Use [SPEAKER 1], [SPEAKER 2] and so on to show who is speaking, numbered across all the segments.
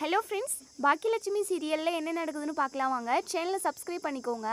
[SPEAKER 1] Hello friends Baakiyalakshmi சீரியலில் என்ன நடக்குதுன்னு பார்க்கலாம் வாங்க. சேனலை சப்ஸ்கிரைப் பண்ணிக்கோங்க.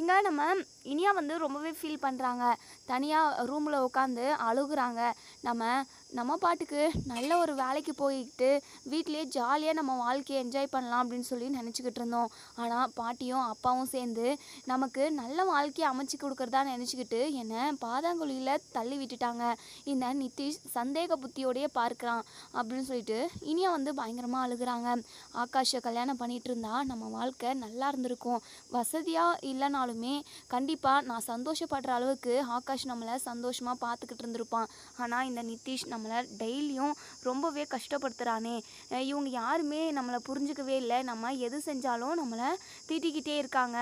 [SPEAKER 1] இங்கே நம்ம இனியா வந்து ரொம்பவே ஃபீல் பண்ணுறாங்க தனியாக ரூமில் உட்காந்து அழுகுறாங்க. நம்ம நம்ம பாட்டுக்கு நல்ல ஒரு வேலைக்கு போயிட்டு வீட்டிலேயே ஜாலியாக நம்ம வாழ்க்கையை என்ஜாய் பண்ணலாம் அப்படின்னு சொல்லி நினச்சிக்கிட்டு இருந்தோம். ஆனால் பாட்டியும் அப்பாவும் சேர்ந்து நமக்கு நல்ல வாழ்க்கையை அமைச்சு கொடுக்குறதா நினச்சிக்கிட்டு என்னை பாதாங்குழியில் தள்ளி விட்டுட்டாங்க. இந்த நிதிஷ் சந்தேக புத்தியோடையே பார்க்குறான் அப்படின்னு சொல்லிட்டு இனியா வந்து பயங்கரமாக அழுகுறாங்க. ஆகாஷை கல்யாணம் பண்ணிகிட்டு இருந்தால் நம்ம வாழ்க்கை நல்லா இருந்திருக்கும். வசதியாக இல்லைனாலுமே கண்டிப்பாக நான் சந்தோஷப்படுற அளவுக்கு ஆகாஷ் நம்மளை சந்தோஷமாக பார்த்துக்கிட்டு இருந்திருப்பான். ஆனால் இந்த நிதிஷ் நம்மளை டெய்லியும் ரொம்பவே கஷ்டப்படுத்துகிறானே இவங்க யாருமே நம்மளை புரிஞ்சுக்கவே இல்லை. நம்ம எது செஞ்சாலும் நம்மளை திட்டிக்கிட்டே இருக்காங்க.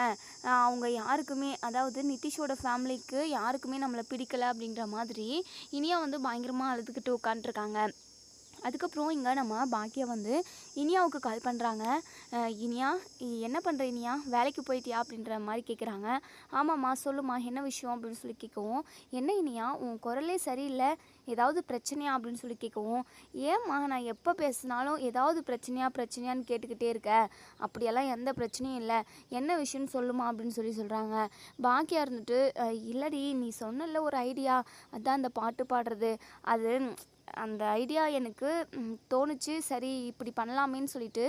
[SPEAKER 1] அவங்க யாருக்குமே அதாவது நிதிஷோட ஃபேமிலிக்கு யாருக்குமே நம்மளை பிடிக்கலை அப்படிங்கிற மாதிரி இனியா வந்து பயங்கரமாக அழுதுகிட்டு உட்காந்துருக்காங்க அதுக்கப்புறம் இங்கே நம்ம பாக்கியா வந்து இனியாவுக்கு கால் பண்ணுறாங்க இனியா என்ன பண்ணுற இனியா? வேலைக்கு போயிட்டியா? அப்படின்ற மாதிரி கேட்குறாங்க ஆமாம்மா சொல்லுமா என்ன விஷயம் அப்படின்னு சொல்லி கேட்கவும் என்ன இனியா உன் குரலே சரியில்லை ஏதாவது பிரச்சனையா அப்படின்னு சொல்லி கேட்கவும் ஏம்மா நான் எப்போ பேசினாலும் ஏதாவது பிரச்சனையா பிரச்சனையான்னு கேட்டுக்கிட்டே இருக்க? அப்படியெல்லாம் எந்த பிரச்சனையும் இல்லை. என்ன விஷயம்னு சொல்லுமா அப்படின்னு சொல்லி சொல்கிறாங்க பாக்கியா இருந்துட்டு இல்லடி நீ சொன்னல ஒரு ஐடியா அதான் அந்த பாட்டு பாடுறது. அது அந்த ஐடியா எனக்கு தோணுச்சு. சரி இப்படி பண்ணலாமேன்னு சொல்லிட்டு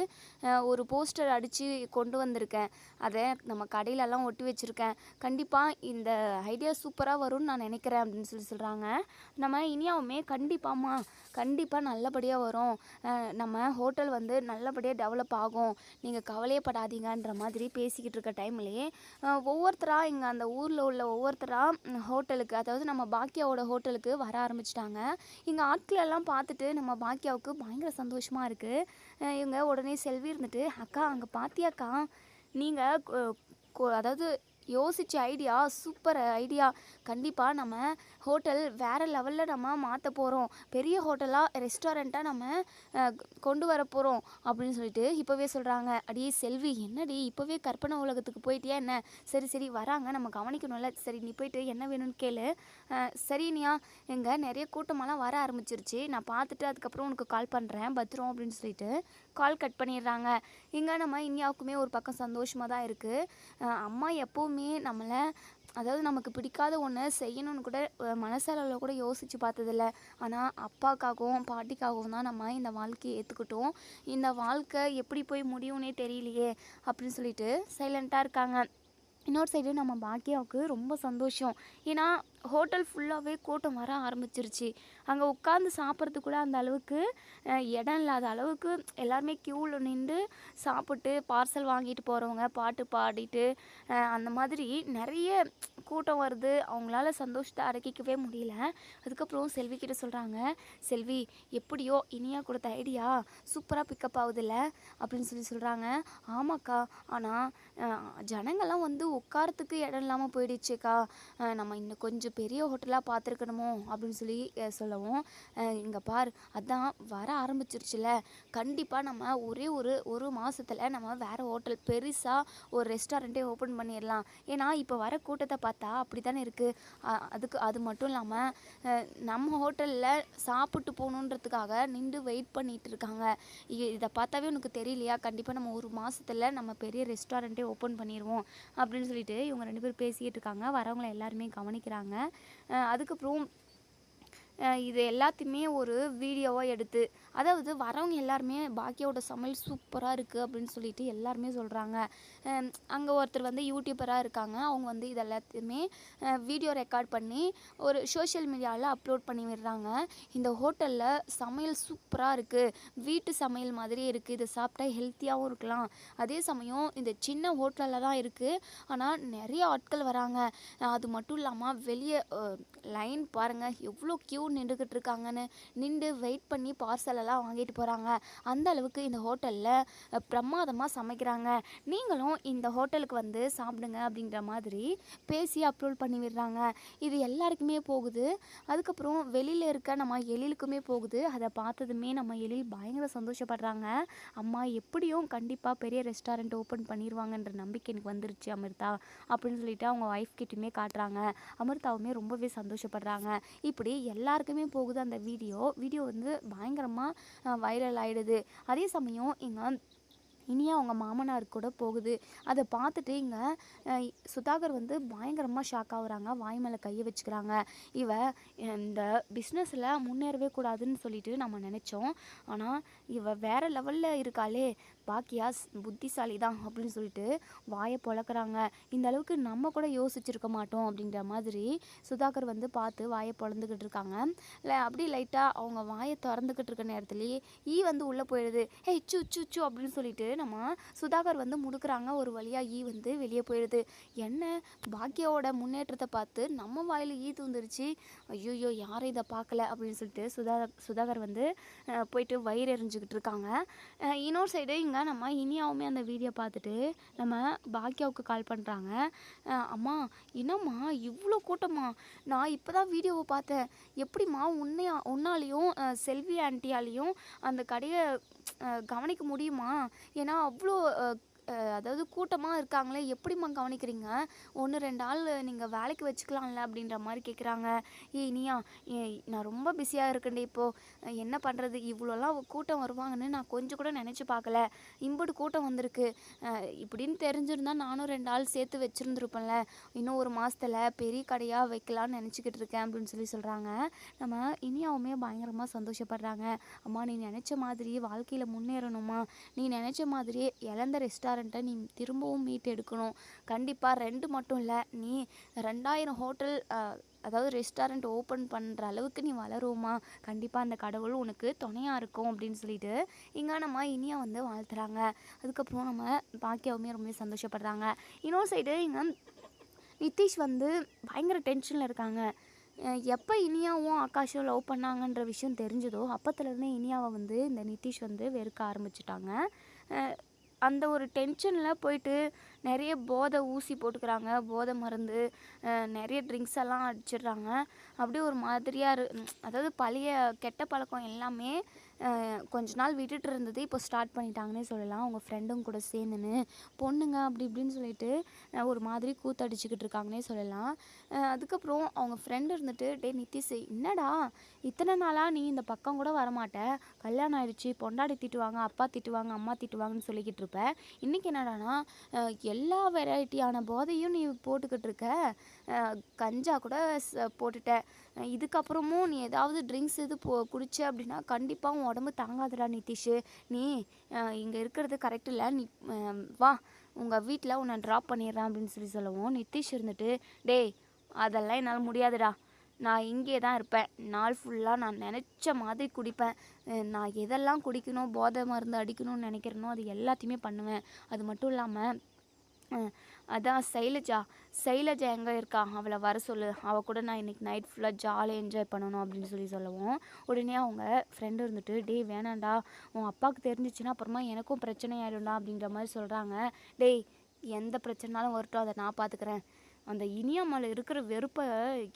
[SPEAKER 1] ஒரு போஸ்டர் அடித்து கொண்டு வந்திருக்கேன். அதை நம்ம கடையிலலாம் ஒட்டி வச்சுருக்கேன். கண்டிப்பாக இந்த ஐடியா சூப்பராக வரும்னு நான் நினைக்கிறேன் அப்படின்னு சொல்லி சொல்கிறாங்க நம்ம இனியாவுமே கண்டிப்பாம்மா கண்டிப்பாக நல்லபடியாக வரும். நம்ம ஹோட்டல் வந்து நல்லபடியாக டெவலப் ஆகும். நீங்கள் கவலையப்படாதீங்கன்ற மாதிரி பேசிக்கிட்டு இருக்க டைம்லேயே ஒவ்வொருத்தராக இங்கே அந்த ஊரில் உள்ள ஒவ்வொருத்தராக ஹோட்டலுக்கு அதாவது நம்ம பாக்கியாவோட ஹோட்டலுக்கு வர ஆரம்பிச்சிட்டாங்க. இங்கே ஆட்கள் எல்லாம் பார்த்துட்டு நம்ம பாக்கியாவுக்கு பயங்கர சந்தோஷமாக இருக்குது இவங்க உடனே செல்வி இருந்துட்டு அக்கா அங்கே பாத்தியாக்கா? நீங்கள் அதாவது யோசித்த ஐடியா சூப்பர் ஐடியா கண்டிப்பாக நம்ம ஹோட்டல் வேறு லெவலில் நம்ம மாற்ற போகிறோம் பெரிய ஹோட்டலாக ரெஸ்டாரண்ட்டாக நம்ம கொண்டு வர போகிறோம் அப்படின்னு சொல்லிட்டு இப்போவே சொல்கிறாங்க அடியே செல்வி என்னடி இப்போவே கற்பனை உலகத்துக்கு போயிட்டியா என்ன? சரி சரி வராங்க. நம்ம கவனிக்கணும்ல. சரி நீ போயிட்டு என்ன வேணும்னு கேளு. சரினியா இங்கே நிறைய கூட்டமெல்லாம் வர ஆரம்பிச்சிருச்சு. நான் பார்த்துட்டு அதுக்கப்புறம் உனக்கு கால் பண்ணுறேன் பத்திரம் அப்படின்னு சொல்லிட்டு கால் கட் பண்ணிடுறாங்க. இங்கே நம்ம இனியாவுக்குமே ஒரு பக்கம் சந்தோஷமாக தான் இருக்குது அம்மா எப்போவுமே நம்மளை அதாவது நமக்கு பிடிக்காத ஒன்று செய்யணும்னு கூட மனசளவில் கூட யோசித்து பார்த்ததில்ல. ஆனால் அப்பாக்காகவும் பாட்டிக்காகவும் தான் நம்ம இந்த வாழ்க்கையை ஏற்றுக்கிட்டோம் இந்த வாழ்க்கை எப்படி போய் முடியும்னே தெரியலையே அப்படின்னு சொல்லிட்டு சைலண்ட்டாக இருக்காங்க. இன்னொரு சைடு நம்ம பாக்கியாவுக்கு ரொம்ப சந்தோஷம். ஏன்னா ஹோட்டல் ஃபுல்லாகவே கூட்டம் வர ஆரம்பிச்சிருச்சு. அங்கே உட்காந்து சாப்பிட்றதுக்கு கூட அந்த அளவுக்கு இடம் இல்லாத அளவுக்கு எல்லாருமே க்யூவில் நின்று சாப்பிட்டு பார்சல் வாங்கிட்டு போகிறவங்க பாட்டு பாடிட்டு அந்த மாதிரி நிறைய கூட்டம் வருது. அவங்களால சந்தோஷத்தை அடக்கிக்கவே முடியல. அதுக்கப்புறம் செல்வி கிட்ட சொல்கிறாங்க செல்வி எப்படியோ இனியா கொடுத்த ஐடியா சூப்பராக பிக்கப் ஆகுதுல்ல? அப்படின்னு சொல்லி சொல்கிறாங்க ஆமாக்கா ஆனால் ஜனங்கள்லாம் வந்து உட்காரத்துக்கு இடம் இல்லாமல் போயிடுச்சுக்கா. நம்ம இன்னும் கொஞ்சம் பெரிய ஹோட்டலாக பார்த்துருக்கணுமோ அப்படின்னு சொல்லி சொல்லவும் இங்கே பார் அதான் வர ஆரம்பிச்சிருச்சுல. கண்டிப்பாக நம்ம ஒரே ஒரு ஒரு மாதத்தில் நம்ம வேறு ஹோட்டல் பெருசாக ஒரு ரெஸ்டாரண்ட்டே ஓப்பன் பண்ணிடலாம். ஏன்னா இப்போ வர கூட்டத்தை பார்த்தா அப்படி தானே இருக்குது அதுக்கு அது மட்டும் இல்லாமல் நம்ம ஹோட்டலில் சாப்பிட்டு போகணுன்றதுக்காக நின்று வெயிட் பண்ணிகிட்டு இருக்காங்க. இ- இதை பார்த்தாவே உனக்கு தெரியலையா? கண்டிப்பாக நம்ம ஒரு மாதத்தில் நம்ம பெரிய ரெஸ்டாரண்ட்டே ஓப்பன் பண்ணிடுவோம் அப்படின்னு சொல்லிட்டு இவங்க ரெண்டு பேரும் பேசிகிட்டு இருக்காங்க. வரவங்களை எல்லாருமே கவனிக்கிறாங்க. அதுக்கப்புறம் இது எல்லாத்தையுமே ஒரு வீடியோவாக எடுத்து அதாவது வரவங்க எல்லாருமே பாக்கியாவோட சமையல் சூப்பராக இருக்குது அப்படின்னு சொல்லிட்டு எல்லாருமே சொல்கிறாங்க அங்கே ஒருத்தர் வந்து யூடியூபராக இருக்காங்க. அவங்க வந்து இது எல்லாத்தையுமே வீடியோ ரெக்கார்ட் பண்ணி ஒரு சோஷியல் மீடியாவில் அப்லோட் பண்ணி விடுறாங்க. இந்த ஹோட்டலில் சமையல் சூப்பராக இருக்குது வீட்டு சமையல் மாதிரி இருக்குது இதை சாப்பிட்டா ஹெல்த்தியாகவும் இருக்கலாம். அதே சமயம் இந்த சின்ன ஹோட்டலில் தான் இருக்குது ஆனால் நிறைய ஆட்கள் வராங்க. அது மட்டும் இல்லாமல் வெளியே லைன் பாருங்கள் எவ்வளோ க்யூ நின்றுக்கிட்டு இருக்காங்கன்னு. நின்று வெயிட் பண்ணி பார்சல் எல்லாம் வாங்கிட்டு போகிறாங்க அந்த அளவுக்கு இந்த ஹோட்டலில் பிரமாதமாக சமைக்கிறாங்க. நீங்களும் இந்த ஹோட்டலுக்கு வந்து சாப்பிடுங்க அப்படிங்கிற மாதிரி பேசி அப்லோட் பண்ணி விடுறாங்க. இது எல்லாருக்குமே போகுது. அதுக்கப்புறம் வெளியில் இருக்க நம்ம எழிலுக்குமே போகுது. அதை பார்த்ததுமே நம்ம எழில் பயங்கர சந்தோஷப்படுறாங்க. அம்மா எப்படியும் கண்டிப்பாக பெரிய ரெஸ்டாரண்ட் ஓப்பன் பண்ணிடுவாங்கன்ற நம்பிக்கை எனக்கு வந்துருச்சு அமிர்தா அப்படின்னு சொல்லிட்டு அவங்க ஒய்ஃப் கிட்டேயுமே காட்டுறாங்க. அமிர்தாவுமே ரொம்பவே சந்தோஷப்படுறாங்க. இப்படி எல்லாருக்குமே போகுது அந்த வீடியோ வீடியோ வந்து பயங்கரமாக வைரல் ஆகிடுது அதே சமயம் இங்கே இனியா அவங்க மாமனார் கூட போகுது. அதை பார்த்துட்டு இங்கே சுதாகர் வந்து பயங்கரமாக ஷாக் ஆகுறாங்க. வாய் மேலே கையை வச்சுக்கிறாங்க. இவ இந்த பிஸ்னஸில் முன்னேறவே கூடாதுன்னு சொல்லிட்டு நம்ம நினச்சோம். ஆனால் இவ வேற லெவலில் இருக்காளே. பாக்கியா ஸ்- புத்திசாலி தான் அப்படின்னு சொல்லிட்டு வாயை பொளக்குறாங்க இந்த அளவுக்கு நம்ம கூட யோசிச்சிருக்க மாட்டோம் அப்படின்ற மாதிரி சுதாகர் வந்து பார்த்து வாயை பொழந்துக்கிட்டு இருக்காங்க. இல்லை அப்படி லைட்டாக அவங்க வாயை திறந்துக்கிட்டு இருக்க நேரத்துலேயே ஈ வந்து உள்ளே போயிடுது. ஹே சு சு சு அப்படின்னு சொல்லிட்டு நம்ம சுதாகர் வந்து முடுக்கிறாங்க. ஒரு வழியாக ஈ வந்து வெளியே போயிடுது. என்ன? பாக்கியாவோட முன்னேற்றத்தை பார்த்து நம்ம வாயில் ஈ தூந்துருச்சு. ஐயோ யாரும் இதை பார்க்கல அப்படின்னு சொல்லிட்டு சுதா சுதாகர் வந்து போயிட்டு வயிறு எரிஞ்சுக்கிட்டு இருக்காங்க. இன்னொரு சைடு இங்கே நம்ம இனியாவுமே அந்த வீடியோ பார்த்துட்டு நம்ம பாக்கியாவுக்கு கால் பண்ணுறாங்க அம்மா என்னம்மா இவ்வளோ கூட்டம்மா நான் இப்போ தான் வீடியோவை பார்த்தேன். எப்படிம்மா உன்னையா உன்னாலையும் செல்வி ஆண்டியாலையும் அந்த கடையை கவனிக்க முடியுமா? ஏன்னா அவ்வளோ அதாவது கூட்டமாக இருக்காங்களே எப்படிம்மா கவனிக்கிறீங்க? ஒன்று ரெண்டு ஆள் நீங்கள் வேலைக்கு வச்சுக்கலாம்ல அப்படின்ற மாதிரி கேட்குறாங்க ஏய் இனியா ஏய், நான் ரொம்ப பிஸியாக இருக்கேன்டே இப்போது என்ன பண்ணுறது இவ்வளோலாம் கூட்டம் வருவாங்கன்னு நான் கொஞ்சம் கூட நினச்சி பார்க்கல. இம்புட்டு கூட்டம் வந்திருக்கு. இப்படின்னு தெரிஞ்சிருந்தால் நானும் ரெண்டு ஆள் சேர்த்து வச்சுருந்துருப்பேன்ல. இன்னும் ஒரு மாதத்தில் பெரிய கடையாக வைக்கலாம்னு நினச்சிக்கிட்டு இருக்கேன் அப்படின்னு சொல்லி சொல்கிறாங்க நம்ம இனியாவுமே பயங்கரமாக சந்தோஷப்படுறாங்க. அம்மா நீ நினச்ச மாதிரி வாழ்க்கையில் முன்னேறணுமா நீ நினச்ச மாதிரியே இழந்த ரெஸ்டாரண்ட்டை நீ திரும்பவும் மீட் எடுக்கணும். கண்டிப்பாக ரெண்டு மட்டும் இல்லை நீ ரெண்டாயிரம் ஹோட்டல் அதாவது ரெஸ்டாரண்ட் ஓப்பன் பண்ணுற அளவுக்கு நீ வளருவோமா? கண்டிப்பாக அந்த கடவுள் உனக்கு துணையாக இருக்கும் அப்படின்னு சொல்லிட்டு இங்கானம்மா இனியா வந்து வாழ்த்துறாங்க. அதுக்கப்புறம் நம்ம பாக்கியாவுமே ரொம்ப சந்தோஷப்படுறாங்க. இன்னொரு சைடு இங்கே நிதிஷ் வந்து பயங்கர டென்ஷனில் இருக்காங்க. எப்போ இனியாவும் ஆகாஷும் லவ் பண்ணாங்கன்ற விஷயம் தெரிஞ்சதோ அப்பத்துலேருந்தே இனியாவை வந்து இந்த நிதிஷ் வந்து வெறுக்க ஆரம்பிச்சிட்டாங்க. அந்த ஒரு டென்ஷனில் போயிட்டு நிறைய போதை ஊசி போட்டுக்கிறாங்க போதை மருந்து நிறைய ட்ரிங்க்ஸ் எல்லாம் அடிச்சிடுறாங்க. அப்படியே ஒரு மாதிரியாக இரு அதாவது பழைய கெட்ட பழக்கம் எல்லாமே கொஞ்ச நாள் விட்டுட்டு இருந்தது இப்போ ஸ்டார்ட் பண்ணிட்டாங்கன்னே சொல்லலாம். அவங்க ஃப்ரெண்டும் கூட சேர்ந்துன்னு. பொண்ணுங்க அப்படி இப்படின்னு சொல்லிட்டு நான் ஒரு மாதிரி கூத்தடிச்சுக்கிட்டு இருக்காங்கன்னே சொல்லலாம். அதுக்கப்புறம் அவங்க ஃப்ரெண்டு இருந்துட்டு டே நித்திஷ் என்னடா? இத்தனை நாளாக நீ இந்த பக்கம் கூட வரமாட்ட. கல்யாணம் ஆயிடுச்சு பொண்டாடி திட்டுவாங்க அப்பா திட்டுவாங்க அம்மா திட்டுவாங்கன்னு சொல்லிக்கிட்டு இருப்ப. இன்னைக்கு என்னடானா எல்லா வெரைட்டியான போதையும் நீ போட்டுக்கிட்டு இருக்க. கஞ்சா கூட போட்டுட்டேன். இதுக்கப்புறமும் நீ ஏதாவது ட்ரிங்க்ஸ் இது போ குடிச்ச அப்படின்னா கண்டிப்பாக உன் உடம்பு தாங்காதுடா நிதிஷ். நீ இங்கே இருக்கிறது கரெக்ட் இல்லை. நீ வா உங்கள் வீட்டில் உன்னை ட்ராப் பண்ணிடுறேன் அப்படின்னு சொல்லி சொல்லவும் நிதிஷ் இருந்துட்டு டேய் அதெல்லாம் என்னால் முடியாதுடா. நான் இங்கே தான் இருப்பேன். நாள் ஃபுல்லாக நான் நினச்ச மாதிரி குடிப்பேன். நான் எதெல்லாம் குடிக்கணும் போதை மருந்து அடிக்கணும்னு நினைக்கிறேனோ அது எல்லாத்தையுமே பண்ணுவேன். அது மட்டும் இல்லாமல் அதான் சைலஜா. சைலஜா எங்கே இருக்கா? அவளை வர சொல்லு. அவள் கூட நான் இன்னைக்கு நைட் ஃபுல்லாக ஜாலியாக என்ஜாய் பண்ணணும் அப்படின்னு சொல்லி சொல்லுவோம். உடனே அவங்க ஃப்ரெண்டு இருந்துட்டு டேய் வேணாண்டா உன் அப்பாவுக்கு தெரிஞ்சிச்சுன்னா அப்புறமா எனக்கும் பிரச்சனை ஆயிடும்டா அப்படின்ற மாதிரி சொல்கிறாங்க டேய் எந்த பிரச்சனைனாலும் வரட்டும். அதை நான் பார்த்துக்கிறேன் அந்த இனியாமலை இருக்கிற வெறுப்பை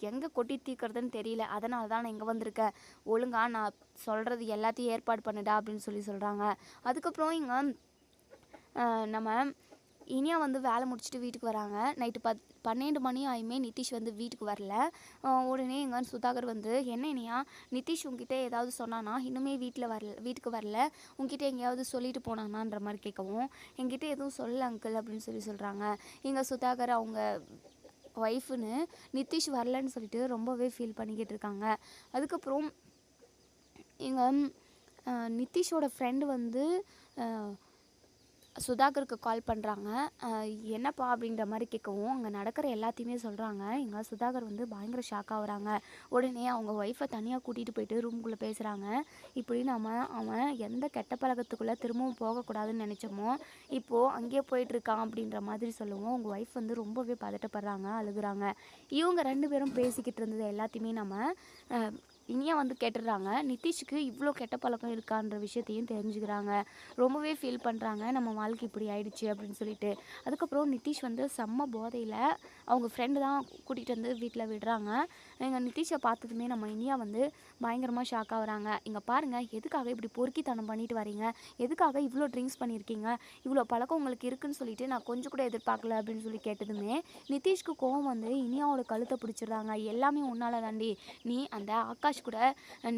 [SPEAKER 1] எங்கே கொட்டி தீக்கிறதுன்னு தெரியல. அதனால தான் நான் இங்கே வந்திருக்கேன். ஒழுங்கா நான் சொல்கிறது எல்லாத்தையும் ஏற்பாடு பண்ணுடா அப்படின்னு சொல்லி சொல்கிறாங்க அதுக்கப்புறம் இங்கே நம்ம இனியா வந்து வேலை முடிச்சுட்டு வீட்டுக்கு வராங்க. நைட்டு பத் பன்னெண்டு மணி ஆயுமே நிதிஷ் வந்து வீட்டுக்கு வரல. உடனே எங்கள் சுதாகர் வந்து என்ன இனியா? நிதிஷ் உங்ககிட்ட ஏதாவது சொன்னானா? இன்னுமே வீட்டில் வரல வீட்டுக்கு வரல. உங்ககிட்ட எங்கேயாவது சொல்லிட்டு போனானான்ற மாதிரி கேட்கவும் என்கிட்ட எதுவும் சொல்லல அங்கிள் அப்படின்னு சொல்லி சொல்கிறாங்க எங்கள் சுதாகர் அவங்க ஒய்ஃப்னு நிதிஷ் வரலன்னு சொல்லிட்டு ரொம்பவே ஃபீல் பண்ணிக்கிட்டு இருக்காங்க. அதுக்கப்புறம் எங்கள் நிதிஷோட ஃப்ரெண்டு வந்து சுதாகருக்கு கால் பண்ணுறாங்க என்னப்பா அப்படின்ற மாதிரி கேட்கவும் அங்கே நடக்கிற எல்லாத்தையுமே சொல்கிறாங்க இங்கே சுதாகர் வந்து பயங்கர ஷாக் ஆகுறாங்க உடனே அவங்க ஒய்ஃபை தனியாக கூட்டிகிட்டு போயிட்டு ரூம்குள்ளே பேசுகிறாங்க இப்படி நம்ம அவன் எந்த கெட்ட பழக்கத்துக்குள்ளே திரும்பவும் போகக்கூடாதுன்னு நினச்சோமோ இப்போது அங்கேயே போயிட்டுருக்கான் அப்படின்ற மாதிரி சொல்லுவோம் உங்கள் ஒய்ஃப் வந்து ரொம்பவே பதட்டப்படுறாங்க அழுகுறாங்க. இவங்க ரெண்டு பேரும் பேசிக்கிட்டு இருந்தது எல்லாத்தையுமே நம்ம இனியா வந்து கேட்டுடுறாங்க நிதிஷ்க்கு இவ்வளோ கெட்ட பழக்கம் இருக்கான்ற விஷயத்தையும் தெரிஞ்சுக்கிறாங்க. ரொம்பவே ஃபீல் பண்ணுறாங்க நம்ம வாழ்க்கை இப்படி ஆயிடுச்சு அப்படின்னு சொல்லிட்டு. அதுக்கப்புறம் நிதிஷ் வந்து செம்ம போதையில் அவங்க ஃப்ரெண்டு தான் கூட்டிகிட்டு வந்து வீட்டில் விடுறாங்க. எங்கள் நிதிஷை பார்த்ததுமே நம்ம இனியா வந்து பயங்கரமாக ஷாக் ஆகுறாங்க இங்கே பாருங்கள் எதுக்காக இப்படி பொறுக்கித்தனம் பண்ணிட்டு வரீங்க? எதுக்காக இவ்வளோ ட்ரிங்க்ஸ் பண்ணியிருக்கீங்க இவ்வளோ பழக்கம் உங்களுக்கு இருக்குன்னு சொல்லிட்டு நான் கொஞ்சம் கூட எதிர்பார்க்கல அப்படின்னு சொல்லி கேட்டதுமே நிதிஷ்க்கு கோவம் வந்து இனியாவோட கழுத்தை பிடிச்சிடுறாங்க. எல்லாமே உன்னால தாண்டி. நீ அந்த ஆகாஷ் நிதிஷ் கூட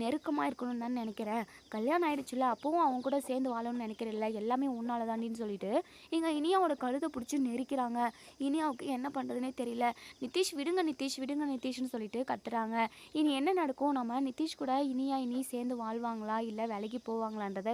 [SPEAKER 1] நெருக்கமாக இருக்கணும்னு தான் நினைக்கிறேன். கல்யாணம் ஆயிடுச்சுல அப்போவும் அவங்க கூட சேர்ந்து வாழணும்னு நினைக்கிறேன்ல எல்லாமே உன்னால தாண்டின்னு சொல்லிட்டு. இங்கே இனியாவோட கழுதை பிடிச்சி நெரிக்கிறாங்க. இனியாவுக்கு என்ன பண்ணுறதுனே தெரியல. நிதிஷ் விடுங்க நிதிஷ் விடுங்க நிதிஷ்னு சொல்லிட்டு கத்துறாங்க. இனி என்ன நடக்கும்? நம்ம நிதிஷ் கூட இனியா இனி சேர்ந்து வாழ்வாங்களா? இல்லை வேலைக்கு போவாங்களான்றதை